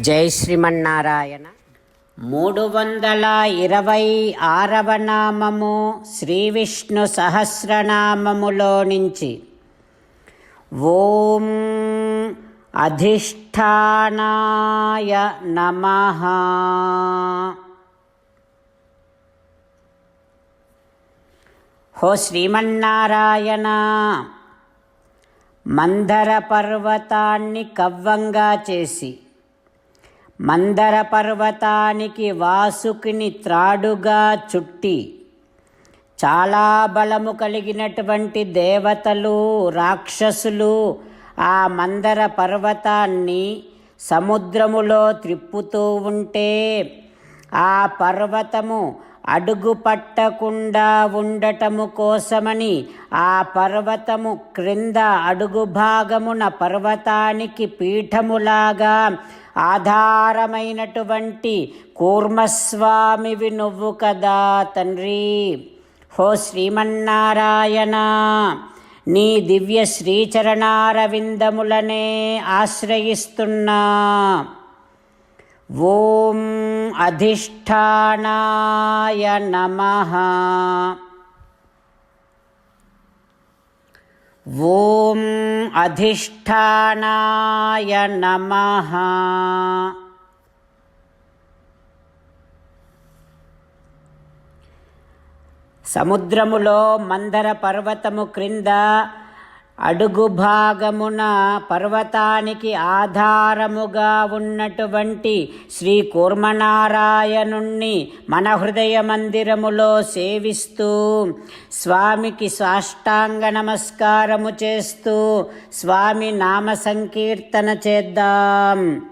జై శ్రీమన్నారాయణ. మూడు వందల ఇరవై ఆరవ నామము శ్రీ విష్ణు సహస్రనామములో నుంచి. ఓం అధిష్టానాయ నమ. హో శ్రీమన్నారాయణ మందర పర్వతాన్ని కవ్వంగా చేసి. మందర పర్వతానికి వాసుకిని త్రాడుగా చుట్టి చాలా బలము కలిగినటువంటి దేవతలు రాక్షసులు ఆ మందర పర్వతాన్ని సముద్రములో త్రిప్పుతూ ఉంటే ఆ పర్వతము అడుగు పట్టకుండా ఉండటము కోసమని ఆ పర్వతము క్రింద అడుగు భాగమున పర్వతానికి పీఠములాగా ఆధారమైనటువంటి కూర్మస్వామివి నువ్వు కదా తండ్రి. హో శ్రీమన్నారాయణ నీ దివ్య శ్రీచరణారవిందములనే ఆశ్రయిస్తున్నా. ఓం అధిష్టానాయ నమ. ఓం అధిష్టానాయ నమ. సముద్రములో మందర పర్వతము క్రింద అడుగు భాగమున పర్వతానికి ఆధారముగా ఉన్నటువంటి శ్రీ కూర్మనారాయణుణ్ణి మన హృదయ మందిరములో సేవిస్తూ స్వామికి సాష్టాంగ నమస్కారము చేస్తూ స్వామి నామ సంకీర్తన చేద్దాం.